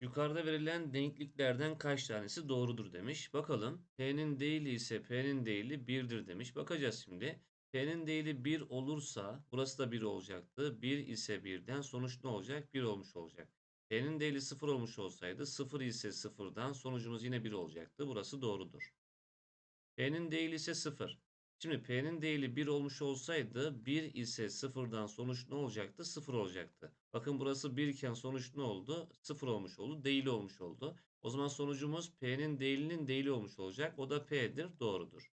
Yukarıda verilen denkliklerden kaç tanesi doğrudur demiş. Bakalım. P'nin değili ise P'nin değili 1'dir demiş. Bakacağız şimdi. P'nin değili 1 olursa burası da 1 olacaktı. 1 ise 1'den sonuç ne olacak? 1 olmuş olacak. P'nin değili 0 olmuş olsaydı 0 ise 0'dan sonucumuz yine 1 olacaktı. Burası doğrudur. P'nin değili ise 0. Şimdi P'nin değili 1 olmuş olsaydı 1 ise 0'dan sonuç ne olacaktı? 0 olacaktı. Bakın burası 1 iken sonuç ne oldu? 0 olmuş oldu. Değili olmuş oldu. O zaman sonucumuz P'nin değilinin değili olmuş olacak. O da P'dir. Doğrudur.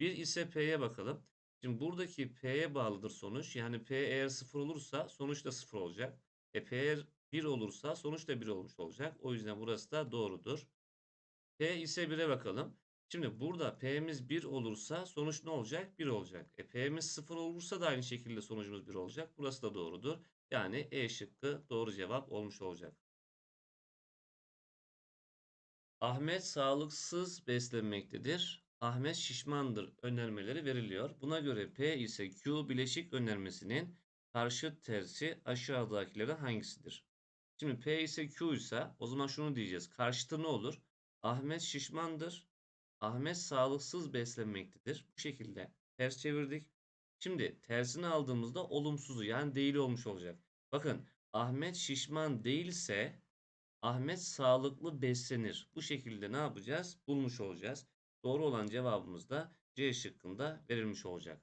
1 ise P'ye bakalım. Şimdi buradaki P'ye bağlıdır sonuç. Yani P eğer 0 olursa sonuç da 0 olacak. E P eğer 1 olursa sonuç da 1 olmuş olacak. O yüzden burası da doğrudur. P ise 1'e bakalım. Şimdi burada P'miz 1 olursa sonuç ne olacak? 1 olacak. E P'miz 0 olursa da aynı şekilde sonucumuz 1 olacak. Burası da doğrudur. Yani E şıkkı doğru cevap olmuş olacak. Ahmet sağlıksız beslenmektedir. Ahmet şişmandır önermeleri veriliyor. Buna göre P ise Q bileşik önermesinin karşıt tersi aşağıdakileri hangisidir? Şimdi P ise Q ise o zaman şunu diyeceğiz. Karşıtı ne olur? Ahmet şişmandır. Ahmet sağlıksız beslenmektedir. Bu şekilde ters çevirdik. Şimdi tersini aldığımızda olumsuzu yani değil olmuş olacak. Bakın Ahmet şişman değilse Ahmet sağlıklı beslenir. Bu şekilde ne yapacağız? Bulmuş olacağız. Doğru olan cevabımız da C şıkkında verilmiş olacak.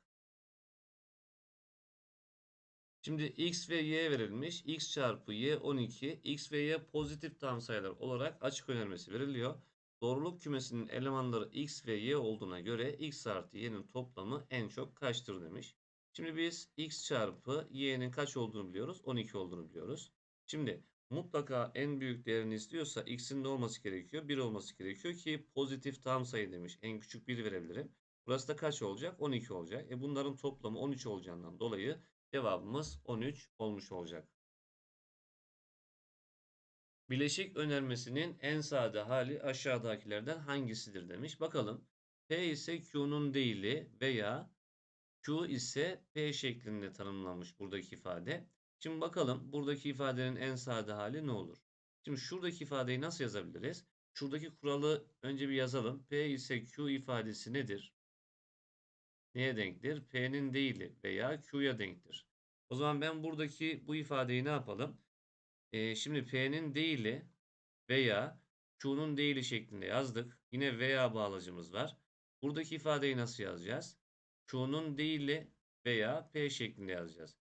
Şimdi x ve y verilmiş. x çarpı y 12. x ve y pozitif tam sayılar olarak açık önermesi veriliyor. Doğruluk kümesinin elemanları x ve y olduğuna göre x artı y'nin toplamı en çok kaçtır demiş. Şimdi biz x çarpı y'nin kaç olduğunu biliyoruz. 12 olduğunu biliyoruz. Şimdi mutlaka en büyük değerini istiyorsa x'in de olması gerekiyor. 1 olması gerekiyor ki pozitif tam sayı demiş. En küçük 1 verebilirim. Burası da kaç olacak? 12 olacak. E bunların toplamı 13 olacağından dolayı cevabımız 13 olmuş olacak. Bileşik önermesinin en sade hali aşağıdakilerden hangisidir demiş. Bakalım. P ise Q'nun değili veya Q ise P şeklinde tanımlanmış buradaki ifade. Şimdi bakalım buradaki ifadenin en sade hali ne olur? Şimdi şuradaki ifadeyi nasıl yazabiliriz? Şuradaki kuralı önce bir yazalım. P ise Q ifadesi nedir? Neye denktir? P'nin değili veya Q'ya denktir. O zaman ben buradaki bu ifadeyi ne yapalım? Ee, şimdi P'nin değili veya Q'nun değili şeklinde yazdık. Yine veya bağlacımız var. Buradaki ifadeyi nasıl yazacağız? Q'nun değili veya P şeklinde yazacağız.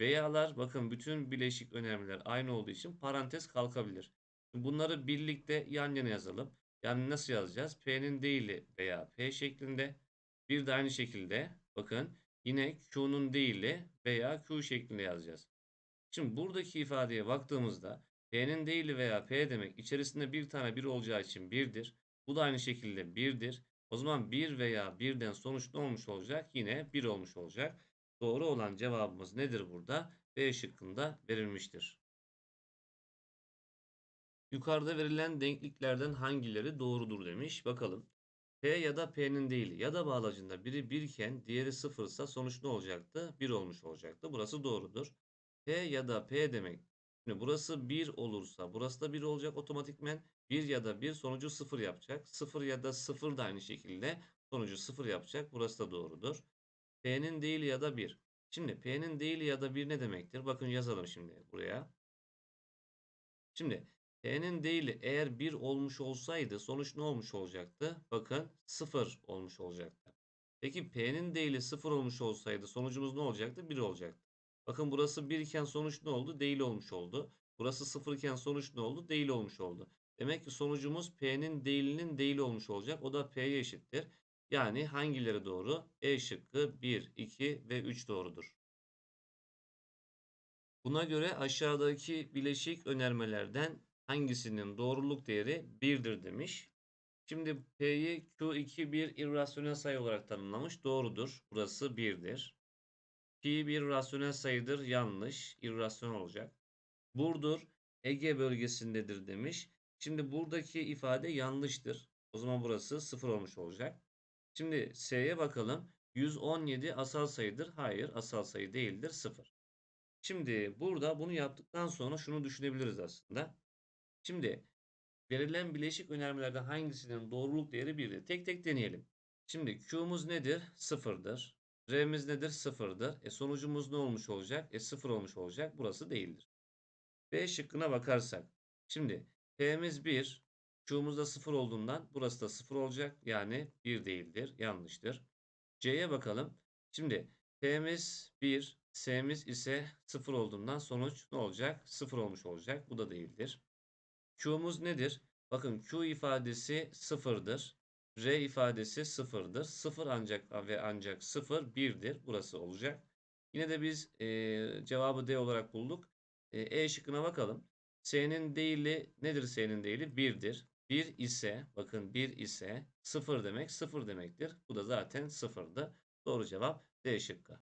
Veya'lar bakın bütün bileşik önermeler aynı olduğu için parantez kalkabilir. Bunları birlikte yan yana yazalım. Yani nasıl yazacağız? P'nin değili veya P şeklinde. Bir de aynı şekilde bakın yine Q'nun değili veya Q şeklinde yazacağız. Şimdi buradaki ifadeye baktığımızda P'nin değili veya P demek içerisinde bir tane 1 olacağı için 1'dir. Bu da aynı şekilde 1'dir. O zaman 1 veya 1'den sonuç ne olmuş olacak? Yine 1 olmuş olacak. Doğru olan cevabımız nedir burada? B şıkkında verilmiştir. Yukarıda verilen denkliklerden hangileri doğrudur demiş. Bakalım. P ya da P'nin değil ya da bağlacında biri 1 iken diğeri 0 ise sonuç ne olacaktı? 1 olmuş olacaktı. Burası doğrudur. P ya da P demek. Şimdi burası 1 olursa burası da 1 olacak otomatikmen. 1 ya da 1 sonucu 0 yapacak. 0 ya da 0 da aynı şekilde sonucu 0 yapacak. Burası da doğrudur. P'nin değil ya da 1. Şimdi P'nin değil ya da 1 ne demektir? Bakın yazalım şimdi buraya. Şimdi P'nin değili eğer 1 olmuş olsaydı sonuç ne olmuş olacaktı? Bakın 0 olmuş olacaktı. Peki P'nin değili 0 olmuş olsaydı sonucumuz ne olacaktı? 1 olacaktı. Bakın burası 1 iken sonuç ne oldu? Değil olmuş oldu. Burası 0 iken sonuç ne oldu? Değil olmuş oldu. Demek ki sonucumuz P'nin değilinin değil olmuş olacak. O da P'ye eşittir. Yani hangileri doğru? E şıkkı 1, 2 ve 3 doğrudur. Buna göre aşağıdaki bileşik önermelerden hangisinin doğruluk değeri 1'dir demiş. Şimdi P'yi Q2 bir irrasyonel sayı olarak tanımlamış. Doğrudur. Burası 1'dir. Pi bir rasyonel sayıdır. Yanlış. İrrasyonel olacak. Burdur Ege bölgesindedir demiş. Şimdi buradaki ifade yanlıştır. O zaman burası 0 olmuş olacak. Şimdi S'ye bakalım. 117 asal sayıdır. Hayır asal sayı değildir. 0. Şimdi burada bunu yaptıktan sonra şunu düşünebiliriz aslında. Şimdi verilen bileşik önermelerden hangisinin doğruluk değeri 1'dir? Tek tek deneyelim. Şimdi Q'muz nedir? 0'dır. R'miz nedir? 0'dır. E sonucumuz ne olmuş olacak? E 0 olmuş olacak. Burası değildir. B şıkkına bakarsak. Şimdi P'miz 1. Q'muz da 0 olduğundan burası da 0 olacak. Yani 1 değildir. Yanlıştır. C'ye bakalım. Şimdi P'miz 1. S'miz ise 0 olduğundan sonuç ne olacak? 0 olmuş olacak. Bu da değildir. Q'muz nedir? Bakın Q ifadesi 0'dır. R ifadesi 0'dır. 0 ancak ve ancak 0 1'dir. Burası olacak. Yine de biz e, cevabı D olarak bulduk. E, e şıkkına bakalım. S'nin değili nedir S'nin değili? 1'dir. 1 ise bakın 1 ise 0 demek 0 demektir. Bu da zaten 0'dı. Doğru cevap D şıkkı.